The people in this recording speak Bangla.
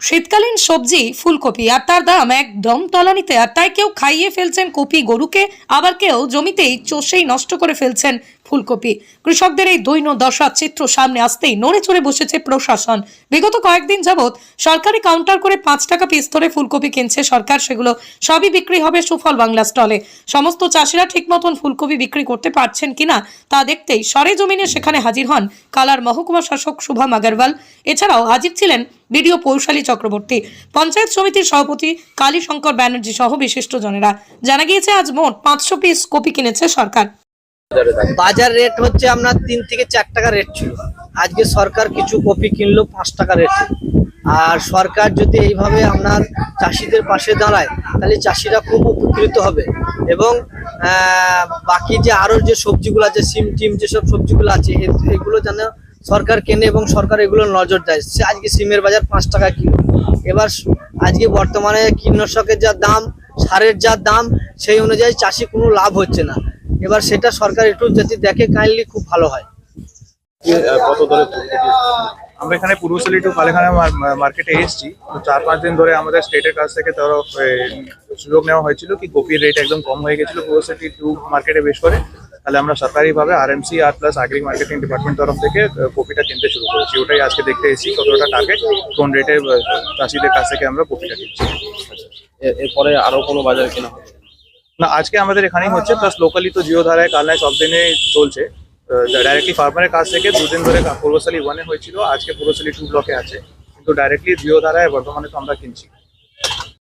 শীতকালীন সবজি, ফুলকপি, আর তার দাম একদম তলানিতে। আর তাই কেউ খাইয়ে ফেলছেন কপি গরুকে, আবার কেউ জমিতেই চষেই নষ্ট করে ফেলছেন ফুলকপি। কৃষকদের এই দৈন্য দশা চিত্র সামনে আসতেই নড়ে চড়ে বসেছে প্রশাসন। বিগত কয়েকদিন যাবৎ সরকারি কাউন্টার করে পাঁচ টাকা পিস ধরে ফুলকপি কিনছে সরকার। সেগুলো সবই বিক্রি হবে সুফল বাংলা স্টলে। সমস্ত চাষিরা ঠিক মতন ফুলকপি বিক্রি করতে পারছেন কিনা তা দেখতেই সরে জমিনে সেখানে হাজির হন কালার মহকুমা শাসক শুভম আগারওয়াল। এছাড়াও হাজির ছিলেন বিডিও পৌশালী চক্রবর্তী। পঞ্চায়েত সমিতির সভাপতি কালী শঙ্কর ব্যানার্জি সহ বিশিষ্টজনেরা। জানা গিয়েছে, আজ মোট পাঁচশো পিস কপি কিনেছে সরকার। বাজার রেট হচ্ছে আপনার তিন থেকে চার টাকা রেট ছিল। আজকে সরকার কিছু কপি কিনলো পাঁচ টাকা রেট আর সরকার যদি এইভাবে আপনার চাষিদের পাশে দাঁড়ায়, তাহলে চাষিরা খুব উপকৃত হবে। এবং বাকি যে আরও যে সবজিগুলো আছে, সিম টিম যেসব সবজিগুলো আছে এগুলো যেন সরকার কেনে এবং সরকার এগুলো নজর দেয়। সে আজকে সিমের বাজার পাঁচ টাকা কিলো। এবার আজকে বর্তমানে কীটনাশকের যা দাম, সারের যা দাম, সেই অনুযায়ী চাষি কোনো লাভ হচ্ছে না। এবার সেটা সরকার একটু যদি দেখে কাইন্ডলি খুব ভালো হয়। কত দরে আমরা এখানে পূর্বশালী টু পালেখানা মার্কেটে এসেছি। তো চার পাঁচ দিন ধরে আমাদের স্টেটের কাছ থেকে তরফ এ, সুযোগ নেওয়া হয়েছিল কি কপির রেট একদম কম হয়ে গেছিল পূর্বশালী টু মার্কেটে বেশ করে। তাহলে আমরা সরকারিভাবে আরএমসি আর প্লাস আগ্রি মার্কেটিং ডিপার্টমেন্ট তরফ থেকে কপিটা কিনতে শুরু করেছি। ওটাই আজকে দেখতে এসেছি কতটা টার্গেট কোন রেটে চাষিদের কাছ থেকে আমরা কপিটা কিনছি। এরপরে আরও কোনো বাজারে কেনা হবে না, আজকে আমাদের এখানেই হচ্ছে প্লাস লোকালি তো জিও ধারায় কালনায় সব দিনে চলছে। ডাইরেক্টলি ফার্মারের কাছ থেকে দুদিন ধরে পূর্বশালী ওয়ানে হয়েছিল, আজকে পূর্বশালী টু ব্লকে আছে। কিন্তু ডাইরেক্টলি জিও ধারায় বর্তমানে তো আমরা কিনছি।